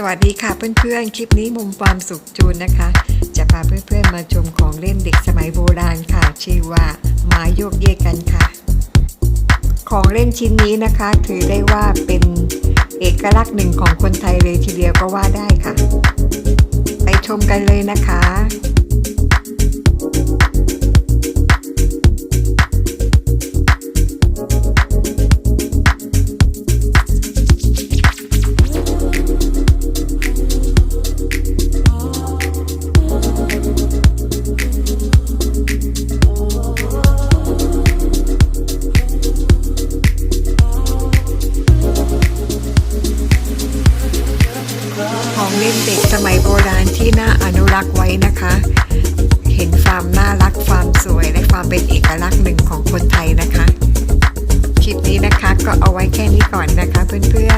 สวัสดีค่ะเพื่อนๆ คลิปนี้มุมความสุขจูนนะคะ จะพาเพื่อนๆมาชมของเล่นเด็กสมัยโบราณค่ะ ชื่อว่าหมาโยกเยกกันค่ะ ของเล่นชิ้นนี้นะคะ ถือได้ว่าเป็นเอกลักษณ์หนึ่งของคนไทยเลยทีเดียวก็ว่าได้ค่ะ ไปชมกันเลยนะคะ เล่นเด็กสมัยโบราณที่น่าอนุรักษ์ไว้นะคะ เห็นความน่ารักความสวยและความเป็นเอกลักษณ์หนึ่งของคนไทยนะคะ คลิปนี้นะคะก็เอาไว้แค่นี้ก่อนนะคะเพื่อนๆ